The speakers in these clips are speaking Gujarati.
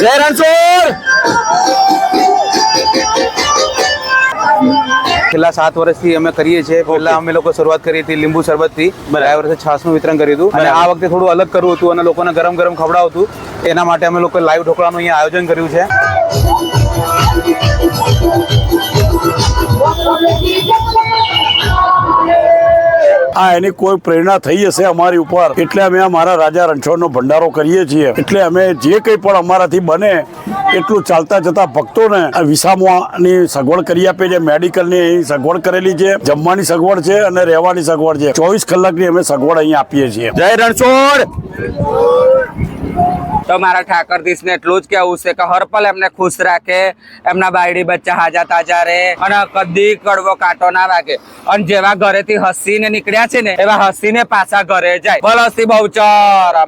જય રણછોડ! છેલ્લા સાત વર્ષથી અમે કરીએ છીએ. પહેલા અમે લોકો શરૂઆત કરી હતી લીંબુ શરબતથી. ગયા વર્ષે છાસનું વિતરણ કર્યું હતું. અને આ વખતે થોડું અલગ કરવું હતું અને લોકોને ગરમ ગરમ ખવડાવતું. હતું એના માટે અમે લોકો લાઈવ ઢોકળાનું અહીંયા આયોજન કર્યું છે. આ એની કોઈ પ્રેરણા થઈ હશે અમારી ઉપર. એટલે અમે અમારા રાજા રણછોડનો ભંડારો કરીએ છીએ. એટલે અમે જે કંઈ પણ અમારાથી બને, એટલું ચાલતા જતા ભક્તોને વિસામવાની સગવડ કરી આપે છે. મેડિકલની અહીં સગવડ કરેલી છે, જમવાની સગવડ છે અને રહેવાની સગવડ છે. ચોવીસ કલાકની અમે સગવડ અહીં આપીએ છીએ. જય રણછોડ! તો મારા ઠાકર ને એટલું જ કેવું છે કે હર પલ એમને ખુશ રાખે, એમના બાયડી બચ્ચા હાજા તાજા રહે અને કદી કડવો કાંટો ના વાગે. અને જેવા ઘરેથી હસીને નીકળ્યા છે ને, એવા હસીને પાછા ઘરે જાય. બોલ હસી બહુચર.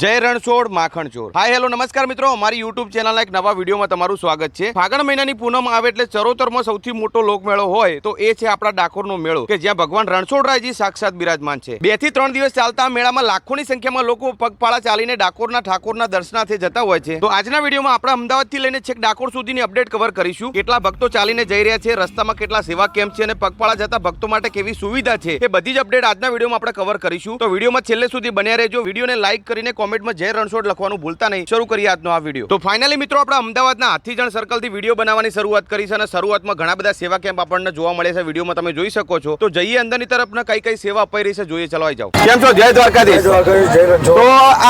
જય રણછોડ માખણ ચોર હાય હેલો નમસ્કાર મિત્રો. અમારી યુટ્યુબ ચેનલના એક નવા વિડીયોમાં તમારું સ્વાગત છે. ફાગણ મહિનાની પૂનમ આવે એટલે ચરોતરમાં સૌથી મોટો લોકમેળો હોય તો એ છે આપણા ડાકોરનો મેળો, કે જ્યાં ભગવાન રણછોડરાયજી સાક્ષાત બિરાજમાન છે. બેથી ત્રણ દિવસ ચાલતા મેળામાં લાખોની સંખ્યામાં લોકો પગપાળા ચાલીને ડાકોરના ઠાકોરના દર્શનાર્થે જતા હોય છે. તો આજના વિડીયોમાં આપણે અમદાવાદથી લઈને છેક ડાકોર સુધીની અપડેટ કવર કરીશું. કેટલા ભક્તો ચાલીને જઈ રહ્યા છે રસ્તામાં કેટલા સેવા કેમ્પ છે અને પગપાળા જતા ભક્તો માટે કેવી સુવિધા છે એ બધી જ અપડેટ આજના વિડીયોમાં આપણે કવર કરીશું. તો વિડીયોમાં છેલ્લે સુધી બન્યા રહેજો. વિડીયોને લાઈક કરીને કોમેન્ટમાં જય રણછોડ લખવાનું ભૂલતા નહીં. શરૂ કરીએ આજનો આ વીડિયો. તો ફાઇનલી મિત્રો આપણે અમદાવાદના હાથીજણ સર્કલથી વીડિયો બનાવવાની શરૂઆત કરી છે અને શરૂઆતમાં ઘણા બધા સેવા કેમ્પ આપણને જોવા મળે છે. વિડીયોમાં તમે જોઈ શકો છો. તો જઈએ અંદરની તરફ ને કઈ કઈ સેવા અપાઈ રહી છે જોઈએ. ચલાવી જાઓ. કેમ છો? જય દ્વારકાધીશ. તો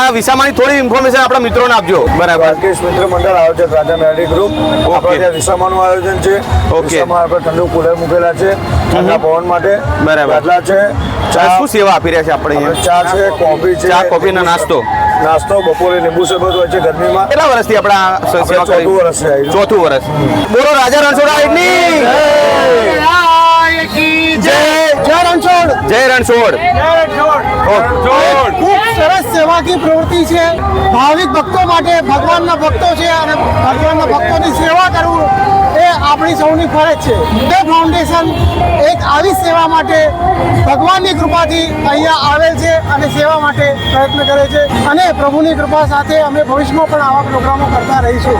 આ વિસામાની થોડી ઇન્ફોર્મેશન આપણા મિત્રોને આપજો. બરાબર. રાકેશ મિત્ર મંડળ આયોજક રાજા મેડી ગ્રુપ આપણે ત્યાં વિસામાનું આયોજન છે. ઓકે. આપણે ઠંડુ કુલર મૂકેલા છે. ઠંડા પવન માટે બરાબર. એટલા છે. ચા શું સેવા આપી રહ્યા છે આપણે ચા છે કોફી છે. ચા, કોફી નાસ્તો. નાસ્તો બપોરે લીંબુ શરબત હોય છે ગરમીમાં. કેટલા વર્ષથી આપણે ચોથું વર્ષ છે ચોથું વર્ષ. બોલો રાજા રણછોડ જય જય. રણછોડ. જય રણછોડ. ખૂબ સરસ સેવાકી પ્રવૃત્તિ છે. ભાવિક ભક્તો માટે ભગવાનના ભક્તો છે અને ભગવાનના ભક્તોની સેવા કરવું આપણી સૌની ફરજ છે. તે ફાઉન્ડેશન એક આવી સેવા માટે ભગવાનની કૃપાથી અહીંયા આવેલ છે અને સેવા માટે પ્રયત્ન કરે છે. અને પ્રભુની કૃપા સાથે અમે ભવિષ્યમાં પણ આવા પ્રોગ્રામો કરતા રહીશું.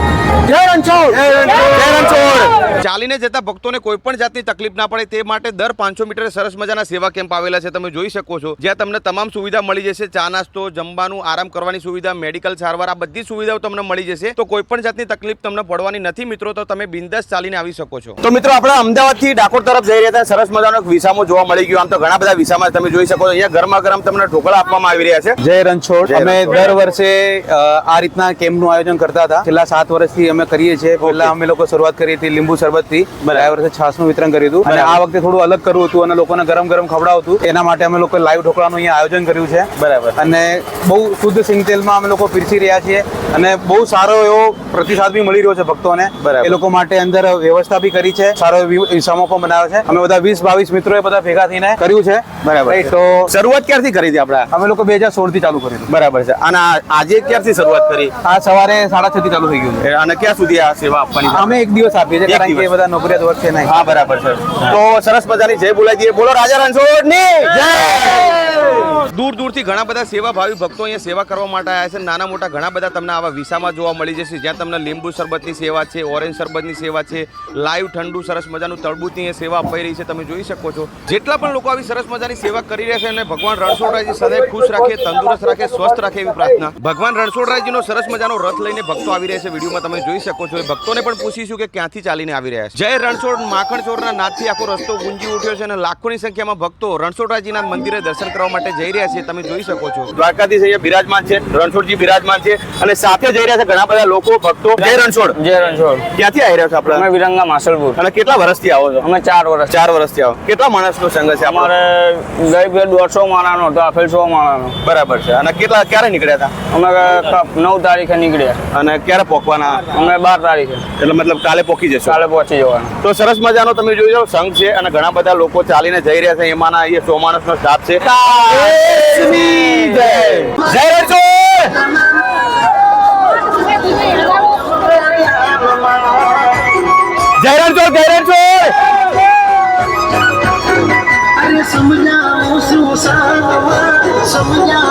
જય રણછોડ! જય રણછોડ! ચાલીને જતા ભક્તોને કોઈ પણ જાતની તકલીફ ના પડે તે માટે દર પાંચસો મીટર સરસ મજાના સેવા કેમ્પ આવેલા છે. તમે જોઈ શકો છો. જ્યાં તમને તમામ સુવિધા મળી જશે. ચા નાસ્તો જમવાનું આરામ કરવાની સુવિધા મેડિકલ સારવાર આ બધી સુવિધાઓ તમને મળી જશે. તો કોઈ પણ જાતની તકલીફ તમને પડવાની નથી મિત્રો. તો તમે બિંદાસ ચાલીને આવી શકો છો. તો મિત્રો આપણે અમદાવાદથી ડાકોર તરફ જઈ રહ્યા હતા સરસ મજાનો એક વિસામો જોવા મળી ગયો. આમ તો ઘણા બધા વિસામાં તમે જોઈ શકો છો. અહીંયા ગરમા ગરમ તમને ઢોકળા આપવામાં આવી રહ્યા છે. જય રણછોડ. અમે દર વર્ષે આ રીતના કેમ્પનું આયોજન કરતા હતા. છેલ્લા સાત વર્ષથી અમે કરીએ છીએ. પહેલા અમે લોકો શરૂઆત કરી હતી લીંબુ શરબતથી. ગયા વર્ષે છાસનું વિતરણ કર્યું હતું. અને આ વખતે થોડું અલગ કરવું હતું અને લોકોને ગરમ ગરમ ખવડાવતું. હતું એના માટે અમે લોકો લાઈવ ઢોકળાનું અહીંયા આયોજન કર્યું છે. બરાબર. અને બહુ શુદ્ધ સિંગ તેલમાં અમે લોકો પીરસી રહ્યા છીએ. અને બહુ સારો એવો પ્રતિસાદ બી મળી રહ્યો છે ભક્તોને. એ લોકો માટે અંદર વ્યવસ્થા બી કરી છે. સારો વિસામો પણ બનાવ્યો છે. અમે બધા વીસ બાવીસ મિત્રોએ બધા ભેગા થઈને કર્યું છે. બરાબર તો શરૂઆત ક્યારથી કરી હતી આપણે? અમે લોકો બે હજાર સોળથી ચાલુ કરી બરાબર છે. અને આજે ક્યારથી શરૂઆત કરી? આ સવારે સાડા છ થી ચાલુ થઈ ગયું છે. અને ક્યાં સુધી આ સેવા આપવાની અમે એક દિવસ આપીએ છીએ કારણ કે બધા નોકરિયાત વર્ગ છે નહીં હા બરાબર છે. તો સરસ મજાની જય બોલાજી. બોલો રાજા રણછોડની દૂર દૂરથી ઘણા બધા સેવાભાવી ભક્તો અહીંયા સેવા કરવા માટે આવ્યા છે. નાના મોટા ઘણા બધા તમને આવા વિસામાં જોવા મળી જશે. જ્યાં તમને લીંબુ શરબતની સેવા છે, ઓરેન્જ શરબતની સેવા છે, લાઈવ ઠંડુ સરસ મજાનું તળબૂચની સેવા અપાઈ રહી છે. તમે જોઈ શકો છો. જેટલા પણ લોકો આવી સરસ મજાની સેવા કરી રહ્યા છે અને ભગવાન રણછોડરાયજી સદાય ખુશ રાખે, તંદુરસ્ત રાખે, સ્વસ્થ રાખે એવી પ્રાર્થના. ભગવાન રણછોડરાયજીનો સરસ મજાનો રથ લઈને ભક્તો આવી રહ્યા છે. વિડીયોમાં તમે જોઈ શકો છો. એ ભક્તોને પણ પૂછીશું કે ક્યાંથી ચાલીને આવી રહ્યા છે. જય રણછોડ માખણ ચોરના નાદથી આખો રસ્તો ગુંજી ઉઠ્યો છે અને લાખોની સંખ્યામાં ભક્તો રણછોડરાયજીના મંદિરે દર્શન કરવા માટે જઈ રહ્યા છે તમે જોઈ શકો છો. દ્વારકાધીશ અહીંયા બિરાજમાન છે રણછોડજી બિરાજમાન છે અને સાથે જઈ રહ્યા છે ઘણા બધા લોકો ભક્તો. જય રણછોડ. જય રણછોડ. ક્યાંથી આવી રહ્યા છો અમે વિરંગા માસલપુર. અને કેટલા વર્ષથી આવો છો? અમે ચાર વર્ષ. ચાર વર્ષથી આવો. કેટલા માણસનો સંઘ છે અમારે ગઈ બે દોઢસો માળાનો હતો આ સો માળાનો બરાબર છે. અને કેટલા ક્યારે નીકળ્યા હતા? અમે નવ તારીખે નીકળ્યા. અને ક્યારે પોકવાના અમે બાર તારીખે. એટલે મતલબ કાલે પોકી જશો? કાલે પહોંચી જવાનું. તો સરસ મજાનો તમે જોઈ લો સંઘ છે અને ઘણા બધા લોકો ચાલીને જઈ રહ્યા છે. એમાંના એ સો માણસનો સ્ટાફ છે. જય જય રણછોડ જય રણછોડ જય રણછોડ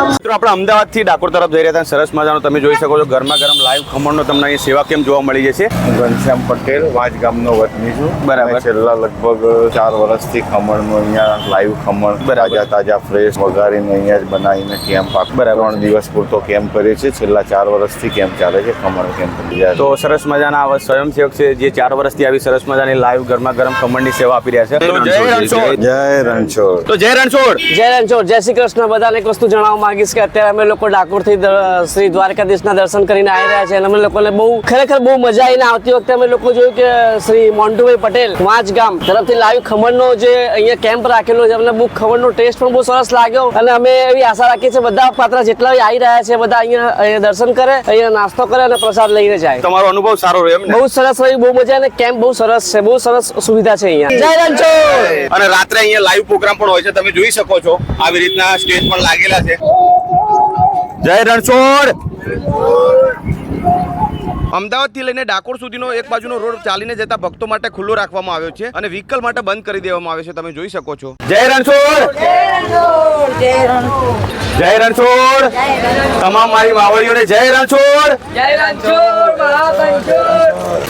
મિત્રો મિત્રો આપણે અમદાવાદથી ડાકોર તરફ જઈ રહ્યા હતા. સરસ મજાનો તમે જોઈ શકો છો ગરમા ગરમ લાઈવ ખમણનો તમને અહીં સેવા કેમ જોવા મળી જશે? ઘનશ્યામ પટેલ વાંચ ગામનો વતની છું. બરાબર. છેલ્લા લગભગ ચાર વર્ષથી ખમણનું અહીંયા લાઈવ ખમણ. તાજા તાજા ફ્રેશ વઘારીને અહીંયા જ બનાવીને કેમ્પ આપ બરાબર. ત્રણ દિવસ પૂરતો કેમ્પ કરીએ છીએ. છેલ્લા ચાર વર્ષથી કેમ્પ ચાલે છે ખમણ કેમ્પ તો સરસ મજાના આવા સ્વયંસેવક છે જે ચાર વર્ષથી આવી સરસ મજાની લાઈવ ગરમા ગરમ ખમણની સેવા આપી રહ્યા છે. જય રણછોડ. જય રણછોડ. તો જય રણછોડ. જય રણછોડ. જય શ્રી કૃષ્ણ. બધાને એક વસ્તુ જણાવવા માંગીશ કે અત્યારે અમે લોકો ડાકોરથી થી શ્રી દ્વારકાધીશના દર્શન કરીને આવી રહ્યા છે અને અમે લોકોને બહુ ખરેખર બહુ મજા આવીને આવતી વખતે અમે લોકો જોયું કે શ્રી મોન્ટુભાઈ પટેલ વાંચ ગામ તરફથી લાઈવ ખમણનો જે અહીંયા કેમ્પ રાખેલો છે અમને બહુ ખમણનો ટેસ્ટ પણ બહુ સરસ લાગ્યો અને અમે એવી આશા રાખીએ છીએ બધા પાત્ર જેટલા આવી રહ્યા છે બધા અહીંયા અહીંયા દર્શન કરે અહીંયા નાસ્તો કરે અને પ્રસાદ લઈને જાય. તમારો અનુભવ સારો રહ્યો બહુ સરસ રહ્યું બહુ મજા અને કેમ્પ બહુ સરસ છે બહુ સરસ સુવિધા છે અહીંયા. જય રણછોડ અને રાત્રે અહીંયા લાઈવ પ્રોગ્રામ પણ હોય છે તમે જોઈ શકો છો આવી રીતના સ્ટેજ પણ લાગેલા છે. જય રણછોડ. અમદાવાદથી લઈને ડાકોર સુધીનો એક બાજુનો રોડ ચાલીને જતા ભક્તો માટે ખુલ્લો રાખવામાં આવ્યો છે અને વ્હીકલ માટે બંધ કરી દેવામાં આવ્યો છે. તમે જોઈ શકો છો. જય રણછોડ! જય રણછોડ તમામ મારી માવડીઓને જય રણછોડ!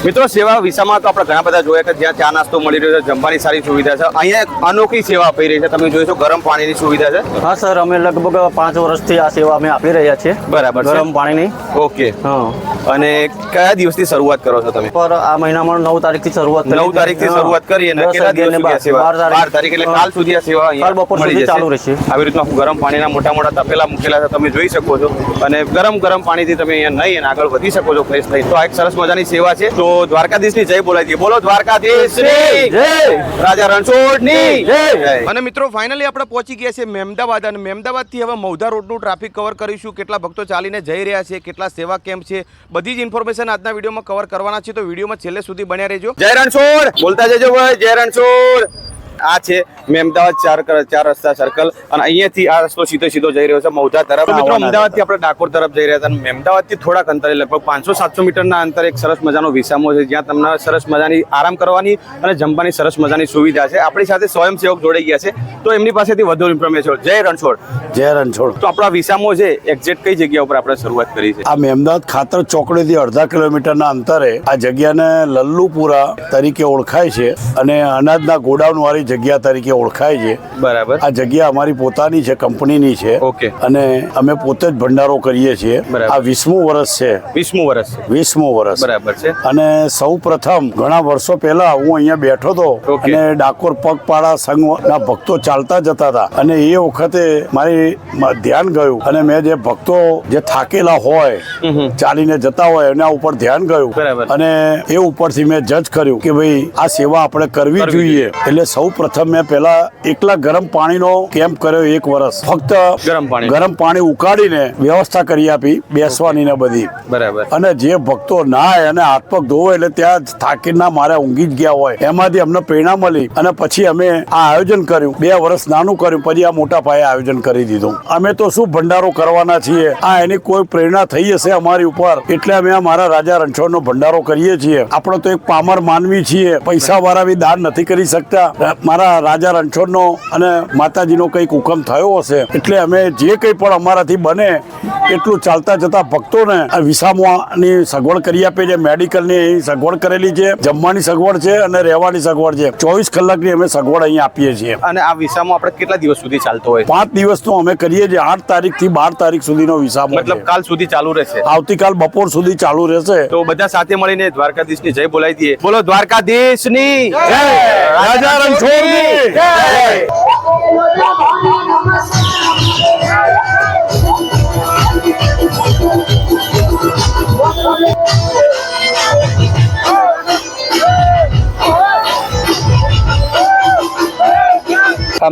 મિત્રો સેવા વિસામાં તો આપણે ઘણા બધા જોયા કે જ્યાં ચા નાસ્તો મળી રહ્યો છે જમવાની સારી સુવિધા છે. અહીંયા એક અનોખી સેવા આપી રહી છે. તમે જોઈશો ગરમ પાણીની સુવિધા છે. હા સર અમે લગભગ પાંચ વર્ષથી આ સેવા અમે આપી રહ્યા છીએ. બરાબર ગરમ પાણીની. ઓકે. હા. અને કયા દિવસથી શરૂઆત કરો છો તમે? પર આ મહિનામાં નવ તારીખથી શરૂઆત નવ તારીખથી. શરૂઆત કરી અને કેટલા દિવસ સુધી સેવા બાર તારીખ. એટલે કાલ સુધી આ સેવા અહીંયા કાલ બપોર સુધી ચાલુ રહેશે. આવી રીતના ગરમ પાણીના મોટા મોટા તપેલા મૂકેલા છે તમે જોઈ શકો છો. અને ગરમ ગરમ પાણીથી તમે અહીંયા નહીં અને આગળ વધી શકો છો ફ્રેશ થઈ. તો આ એક સરસ મજાની સેવા છે. તો દ્વારકાધીશની જય બોલાય દઈએ બોલો દ્વારકાધીશ. જય રાજા રણછોડની. જય અને મિત્રો ફાઇનલી આપણે પહોંચી ગયા છે મહેમદાવાદ અને મહેમદાવાદથી હવે મૌધા રોડનું ટ્રાફિક કવર કરીશું. કેટલા ભક્તો ચાલીને જઈ રહ્યા છે કેટલા સેવા કેમ્પ છે બધી જ ઇન્ફોર્મેશન આજના વિડીયોમાં કવર કરવાના છે તો વિડીયોમાં છેલ્લે સુધી બન્યા રહેજો. જય રણછોડ! બોલતા જજો ભાઈ, જય રણછોડ! આ છે મહેમદાવાદ ચાર ચાર રસ્તા સર્કલ અને અહીંયાથી આ રસ્તો સીધો સીધો જઈ રહ્યો છે મૌધા તરફ મિત્રો અમદાવાદથી આપણે ડાકોર તરફ જઈ રહ્યા હતા અને મહેમદાવાદથી થોડાક અંતરે લગભગ પાંચસો સાતસો મીટરના અંતરે એક સરસ મજાનો વિસામો છે જ્યાં તમને સરસ મજાની આરામ કરવાની અને જમવાની સરસ મજાની સુવિધા છે. આપણી સાથે સ્વયંસેવક જોડાઈ ગયા છે. તો એમની પાસેથી વધુ ઇન્ફોર્મેશન જય રણછોડ. જય રણછોડ. તો આપણા વિસામો છે એક્ઝેક્ટ કઈ જગ્યા ઉપર આપણે શરૂઆત કરી છે? આ મહેમદાવાદ ખાતર ચોકડીથી અડધા કિલોમીટરના અંતરે આ જગ્યાને લલ્લુપુરા તરીકે ઓળખાય છે અને અનાજના ગોડાઉન વાળી જગ્યા તરીકે ઓળખાય છે. બરાબર. આ જગ્યા અમારી પોતાની છે કંપનીની છે. ઓકે. અને અમે પોતે જ ભંડારો કરીએ છીએ. આ વીસમું વર્ષ છે. વીસમું વર્ષ વીસમું વર્ષ. બરાબર છે. અને સૌ પ્રથમ ઘણા વર્ષો પહેલા હું અહીંયા બેઠો હતો અને ડાકોર પગપાળા સંઘના ભક્તો ચાલતા જતા હતા. અને એ વખતે મારી ધ્યાન ગયું. અને મેં જે ભક્તો જે થાકેલા હોય ચાલીને જતા હોય એના ઉપર ધ્યાન ગયું. અને એ ઉપરથી મેં જજ કર્યું કે ભાઈ આ સેવા આપણે કરવી કરવી જોઈએ. એટલે સૌ પ્રથમ મેં પહેલા એકલા ગરમ પાણીનો કેમ્પ કર્યો એક વર્ષ ફક્ત ગરમ પાણી. ગરમ પાણી ઉકાળીને વ્યવસ્થા કરી આપી બેસવાની ને બધી. બરાબર. અને જે ભક્તો નાય અને હાથ પગ ધોવે એટલે ત્યાં જ થાકીના મારે ઊંઘી જ ગયા હોય. એમાંથી અમને પ્રેરણા મળી અને પછી અમે આ આયોજન કર્યું. બે વર્ષ નાનું કર્યું પછી આ મોટા પાયે આયોજન કરી દીધું. અમે તો શું ભંડારો કરવાના છીએ? આ એની કોઈ પ્રેરણા થઈ હશે અમારી ઉપર? એટલે અમે આ મારા રાજા રણછોડનો ભંડારો કરીએ છીએ. આપણે તો એક પામર માનવી છીએ. પૈસા વાળા બી દાન નથી કરી શકતા. મારા રાજા રણછોડનો અને માતાજીનો કંઈક હુકમ થયો હશે એટલે અમે જે કંઈ પણ અમારાથી બને એટલું ચાલતા જતા ભક્તોને આ વિસામવાની સગવડ કરી આપી છે મેડિકલની અહીં સગવડ કરેલી છે જમવાની સગવડ છે અને રહેવાની સગવડ છે. ચોવીસ કલાકની અમે સગવડ અહીં આપીએ છીએ. અને આ વિસામો આપણે કેટલા દિવસ સુધી ચાલતો હોય? પાંચ દિવસનો અમે કરીએ છીએ. આઠ તારીખથી બાર તારીખ સુધીનો વિસામો મતલબ કાલ સુધી ચાલુ રહેશે? આવતીકાલ બપોર સુધી ચાલુ રહેશે. તો બધા સાથે મળીને દ્વારકાધીશની જય બોલાવી દઈએ. બોલો દ્વારકાધીશની. જય! રાજા રણછોડની જય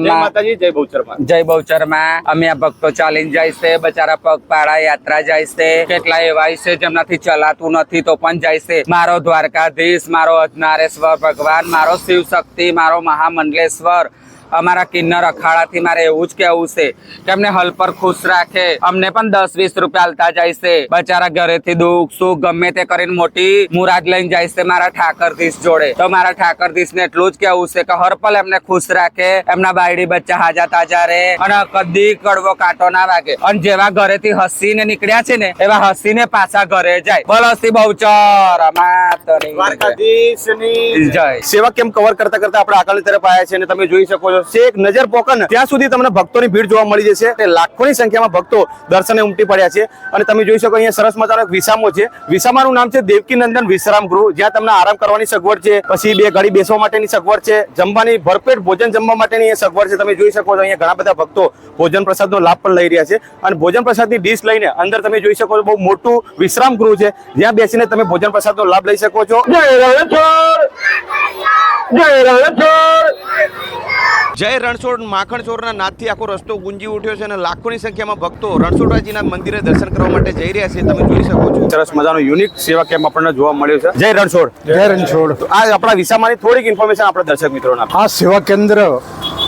જય બહુચર બહુચરમાં. અમે આ ભક્તો ચાલીને જાય છે બચારા પગપાળા યાત્રા જાય છે. કેટલા એવા છે જેમનાથી ચલાતું નથી તો પણ જાય છે. મારો દ્વારકાધીશ મારો અજનારેશ્વર ભગવાન મારો શિવ શક્તિ મારો મહામંડલેશ્વર. અમારા કિન્નર અખાડાથી મારે એવું જ કેવું છે કે અમને હલ પર ખુશ રાખે. અમને પણ દસ વીસ રૂપિયા આલતા જાય છે. બચારા ઘરેથી દુઃખ સુખ ગમે તે કરીને મોટી મુરાદ લઈને જાય છે મારા ઠાકરધીશ જોડે. તો મારા ઠાકરધીશ ને એટલું જ કેવું છે કે હર પલ એમને ખુશ રાખે. એમના બાયડી બચ્ચા હાજા તાજા રહે અને કદી કડવો કાંટો ના વાગે. અને જેવા ઘરેથી હસીને નીકળ્યા છે ને એવા હસીને પાછા ઘરે જાય. બોલો શ્રી બહુચર માતની દ્વારકાધીશની જય. સેવા કેમ કવર કરતા કરતા આપણે આગળની તરફ આવ્યા છે અને તમે જોઈ શકો છો છે, એક નજર પોકન. ત્યાં સુધી તમને ભક્તોની ભીડ જોવા મળી જશે તે લાખોની સંખ્યામાં ભક્તો દર્શને ઉમટી પડ્યા છે. અને તમે જોઈ શકો અહીંયા સરસ મજાનો વિસામો છે. વિસામાનું નામ છે દેવકી નંદન વિશ્રામ ગૃહ. જ્યાં તમને આરામ કરવાની સગવડ છે, પછી બે ઘડી બેસવા માટેની સગવડ છે, જમવાની ભરપેટ ભોજન જમવા માટેની અહીંયા સગવડ છે. તમે જોઈ શકો છો અહીંયા ઘણા બધા ભક્તો ભોજન પ્રસાદનો લાભ પણ લઈ રહ્યા છે. અને ભોજન પ્રસાદની ડીશ લઈને અંદર તમે જોઈ શકો છો બહુ મોટું વિશ્રામ ગૃહ છે. જ્યાં બેસીને તમે ભોજન પ્રસાદનો લાભ લઈ શકો છો. જય રણછોડ માખણ ચોરના નાદથી આખો રસ્તો ગુંજી ઉઠ્યો છે અને લાખોની સંખ્યામાં ભક્તો રણછોડરાજીના મંદિરે દર્શન કરવા માટે જઈ રહ્યા છે. તમે જોઈ શકો છો. સરસ મજાનો યુનિક સેવા કેમ્પ આપણને જોવા મળ્યો છે. જય રણછોડ. જય રણછોડ. આ આપણા વિસામાની થોડીક ઇન્ફોર્મેશન આપણા દર્શક મિત્રોના આ સેવા કેન્દ્ર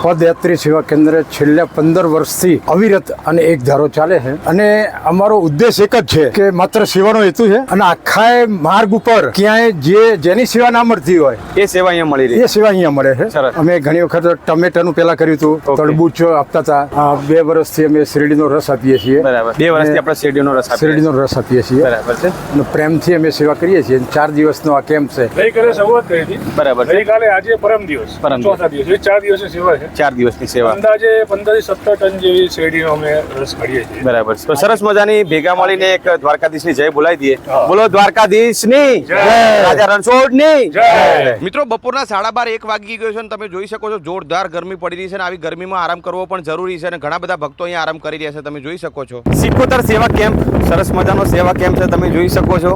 પદયાત્રી સેવા કેન્દ્ર છેલ્લા પંદર વર્ષથી અવિરત અને એક ધારો ચાલે છે. અને અમારો ઉદ્દેશ એક જ છે કે માત્ર સેવાનો હેતુ છે અને આખા માર્ગ ઉપર ક્યાંય જે જેની સેવા ના મળતી હોય એ સેવા અહીંયા મળી રહી. એ સેવા અહીંયા મળે છે. અમે ઘણી વખત ટમેટાનું પેલા કર્યું હતું તડબૂચ આપતા હતા. બે વર્ષથી અમે શેરડીનો રસ આપીએ છીએ. બરાબર. બે વર્ષથી આપણે શેરડીનો રસ શેરડીનો રસ આપીએ છીએ. બરાબર છે. અને પ્રેમથી અમે સેવા કરીએ છીએ. ચાર દિવસનો આ કેમ્પ છે. ગઈકાલે શરૂઆત કરી હતી. બરાબર ગઈકાલે આજે પરમ દિવસ. પરમ. ચોથા દિવસ. ચાર દિવસની સેવા છે. ચાર દિવસની સેવા. અંદાજે પંદરથી સત્તર ટન જેવી શેરડીનો અમે રસ કાઢીએ છીએ. બરાબર. તો સરસ મજાની ભેગા મળીને એક દ્વારકાધીશની જય બોલાવી દઈએ. બોલો દ્વારકાધીશની જય. રાજા રણછોડની જય. મિત્રો બપોરના સાડા બાર એક વાગી ગયો છે અને તમે જોઈ શકો છો જોરદાર ગરમી પડી રહી છે અને આવી ગરમીમાં આરામ કરવો પણ જરૂરી છે અને ઘણા બધા ભક્તો અહીંયા આરામ કરી રહ્યા છે તમે જોઈ શકો છો. સિકોતર સેવા કેમ્પ સરસ મજાનો સેવા કેમ્પ છે તમે જોઈ શકો છો.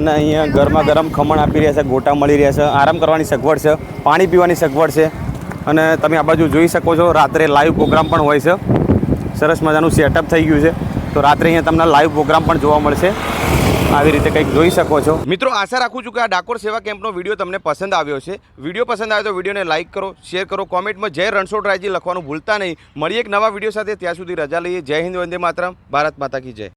અને અહીંયા ગરમા ગરમ ખમણ આપી રહ્યા છે ગોટા મળી રહ્યા છે આરામ કરવાની સગવડ છે પાણી પીવાની સગવડ છે. અને તમે આ બાજુ જોઈ શકો છો, રાત્રે લાઈવ પ્રોગ્રામ પણ હોય છે. સરસ મજાનું સેટઅપ થઈ ગયું છે. તો રાત્રે અહીંયા તમને લાઈવ પ્રોગ્રામ પણ જોવા મળશે. આવી રીતે કંઈક જોઈ શકો છો. મિત્રો, આશા રાખું છું કે આ ડાકોર સેવા કેમ્પનો વીડિયો તમને પસંદ આવ્યો છે વીડિયો પસંદ આવ્યો તો વિડીયોને લાઇક કરો શેર કરો કોમેન્ટમાં જય રણછોડરાયજી લખવાનું ભૂલતા નહીં. મળીએ એક નવા વીડિયો સાથે, ત્યાં સુધી રજા લઈએ. જય હિન્દ, વંદે માતરમ. ભારત માતા કી જય.